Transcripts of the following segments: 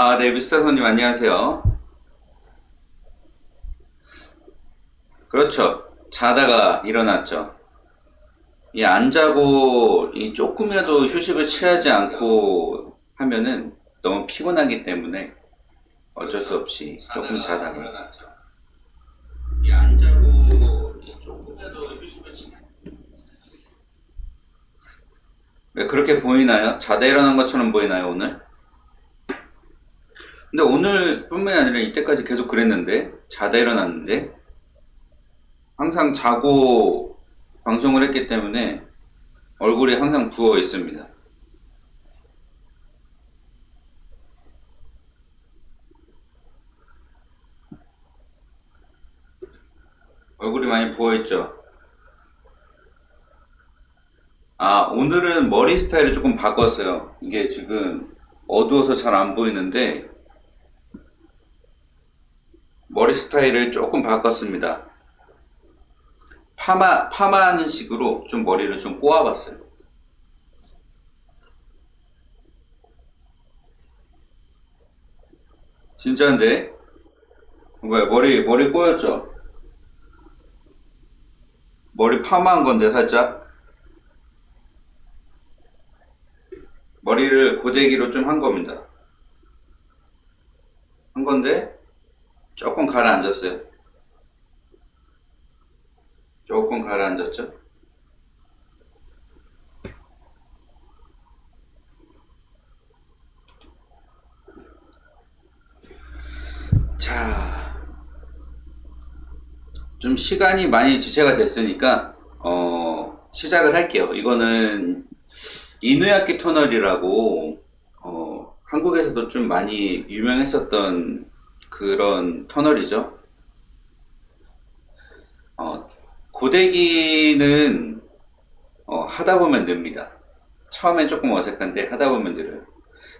아, 네, 미스터 손님 안녕하세요. 그렇죠. 자다가 일어났죠. 이 안 자고 이 조금이라도 휴식을 취하지 않고 하면은 너무 피곤하기 때문에 어쩔 수 없이 조금 자다가 이안 자고 이 조금이라도 휴식을 취왜 그렇게 보이나요? 자다 일어난 것처럼 보이나요, 오늘? 근데 오늘뿐만이 아니라 이때까지 계속 그랬는데 자다 일어났는데 항상 자고 방송을 했기 때문에 얼굴이 항상 부어 있습니다. 얼굴이 많이 부어 있죠. 아, 오늘은 머리 스타일을 조금 바꿨어요. 이게 지금 어두워서 잘 안 보이는데 머리 스타일을 조금 바꿨습니다. 파마, 파마하는 식으로 좀 머리를 좀 꼬아봤어요. 진짜인데? 뭐야, 머리, 머리 꼬였죠? 머리 파마한 건데, 살짝? 머리를 고데기로 좀 한 겁니다. 한 건데, 조금 가라앉았어요. 조금 가라앉았죠? 자, 좀 시간이 많이 지체가 됐으니까, 어, 시작을 할게요. 이거는 이누야키 터널이라고, 어, 한국에서도 좀 많이 유명했었던 그런 터널이죠. 어, 고데기는 어, 하다 보면 늡니다. 처음엔 조금 어색한데 하다 보면 늘어요.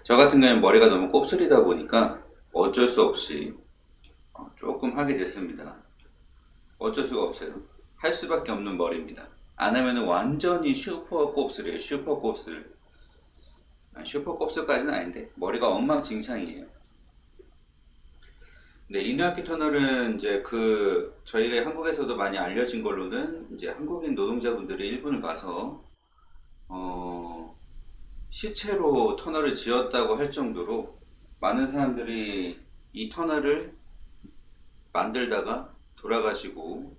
저 같은 경우는 머리가 너무 곱슬이다 보니까 어쩔 수 없이 어, 조금 하게 됐습니다. 어쩔 수가 없어요. 할 수밖에 없는 머리입니다. 안 하면 완전히 슈퍼 곱슬이에요. 슈퍼 곱슬. 아, 슈퍼 곱슬까지는 아닌데 머리가 엉망진창이에요. 네, 이누야키 터널은 이제 그 저희가 한국에서도 많이 알려진 걸로는 이제 한국인 노동자분들이 일본을 가서 어 시체로 터널을 지었다고 할 정도로 많은 사람들이 이 터널을 만들다가 돌아가시고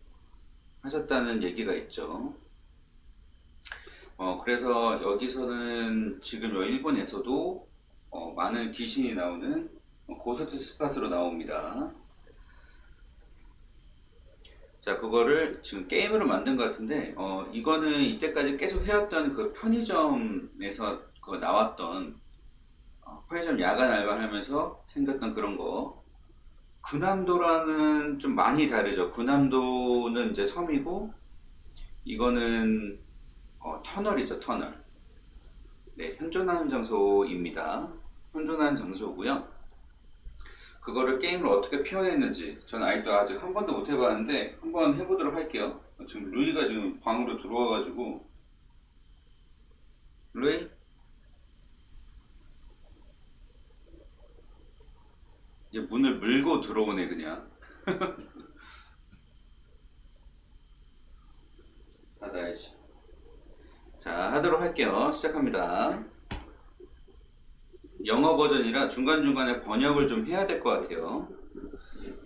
하셨다는 얘기가 있죠. 어 그래서 여기서는 지금 여 일본에서도 어, 많은 귀신이 나오는 고스트 스팟으로 나옵니다. 자, 그거를 지금 게임으로 만든 것 같은데, 어, 이거는 이때까지 계속 해왔던 그 편의점에서 그 나왔던, 어, 편의점 야간 알바하면서 생겼던 그런 거. 군함도랑은 좀 많이 다르죠. 군함도는 이제 섬이고, 이거는, 어, 터널이죠, 터널. 네, 현존하는 장소입니다. 현존하는 장소고요. 그거를 게임을 어떻게 표현했는지 저는 아직도 아직 한 번도 못 해봤는데 한번 해보도록 할게요. 지금 루이가 지금 방으로 들어와가지고 루이 이제 문을 물고 들어오네 그냥 닫아야지. 자 하도록 할게요. 시작합니다. 영어 버전이라 중간중간에 번역을 좀 해야 될 것 같아요.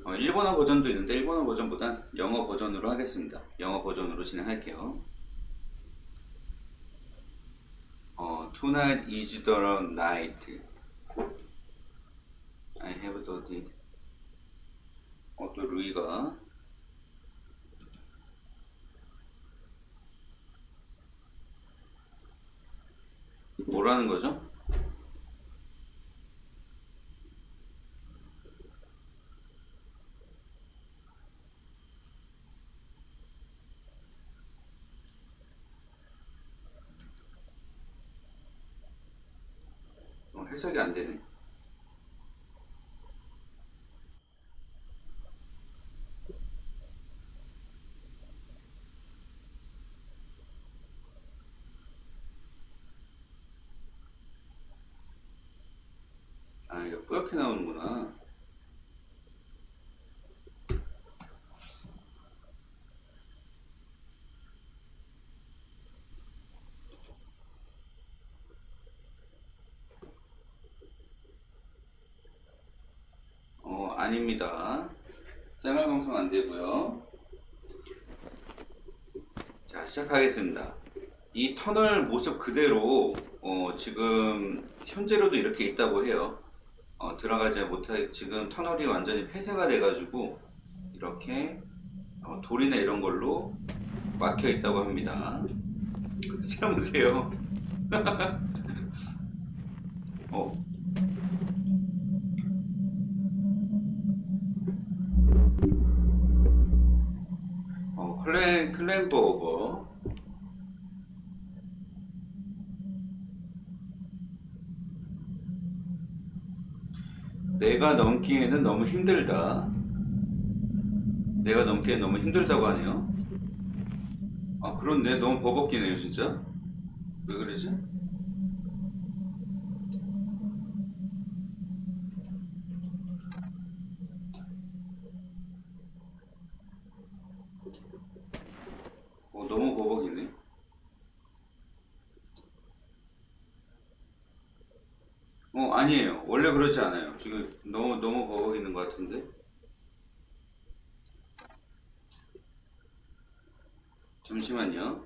어, 일본어 버전도 있는데 일본어 버전보단 영어 버전으로 하겠습니다. 영어 버전으로 진행할게요. 어, tonight is the night. I have the d 어, 또 루이가 뭐라는 거죠? 어, 해석이 안 되네. 아, 이거 뿌옇게 나오네. 되는구나. 어, 아닙니다. 짱알 방송 안 되고요. 자, 시작하겠습니다. 이 터널 모습 그대로 어, 지금 현재로도 이렇게 있다고 해요. 어, 들어가지 못해 지금 터널이 완전히 폐쇄가 돼가지고 이렇게 어, 돌이나 이런 걸로 막혀 있다고 합니다. 참으세요. 어, 클랜 클랜버거. 내가 넘기에는 너무 힘들다. 내가 넘기엔 너무 힘들다고 하네요. 아, 그런데 너무 버벅이네요, 진짜. 왜 그러지? 어, 너무 버벅이네. 어, 아니에요. 원래 그렇지 않아요. 지금 너무, 너무 버벅이는 것 같은데. 잠시만요.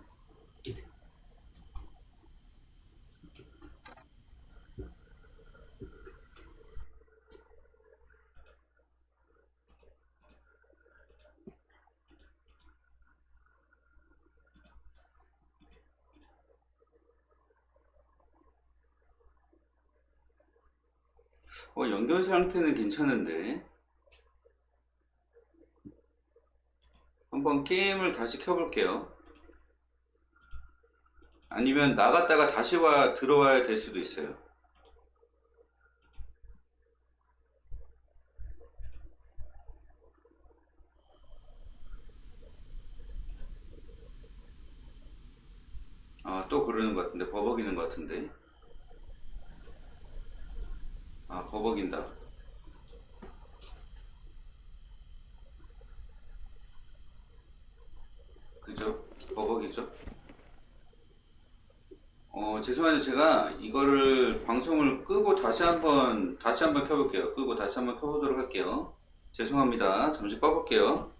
어, 연결 상태는 괜찮은데. 한번 게임을 다시 켜볼게요. 아니면 나갔다가 다시 와, 들어와야 될 수도 있어요. 아, 또 그러는 것 같은데, 버벅이는 것 같은데. 아, 버벅인다. 그죠? 버벅이죠? 어, 죄송한데 제가 이거를 방송을 끄고 다시 한번, 다시 한번 켜볼게요. 끄고 다시 한번 켜보도록 할게요. 죄송합니다. 잠시 꺼볼게요.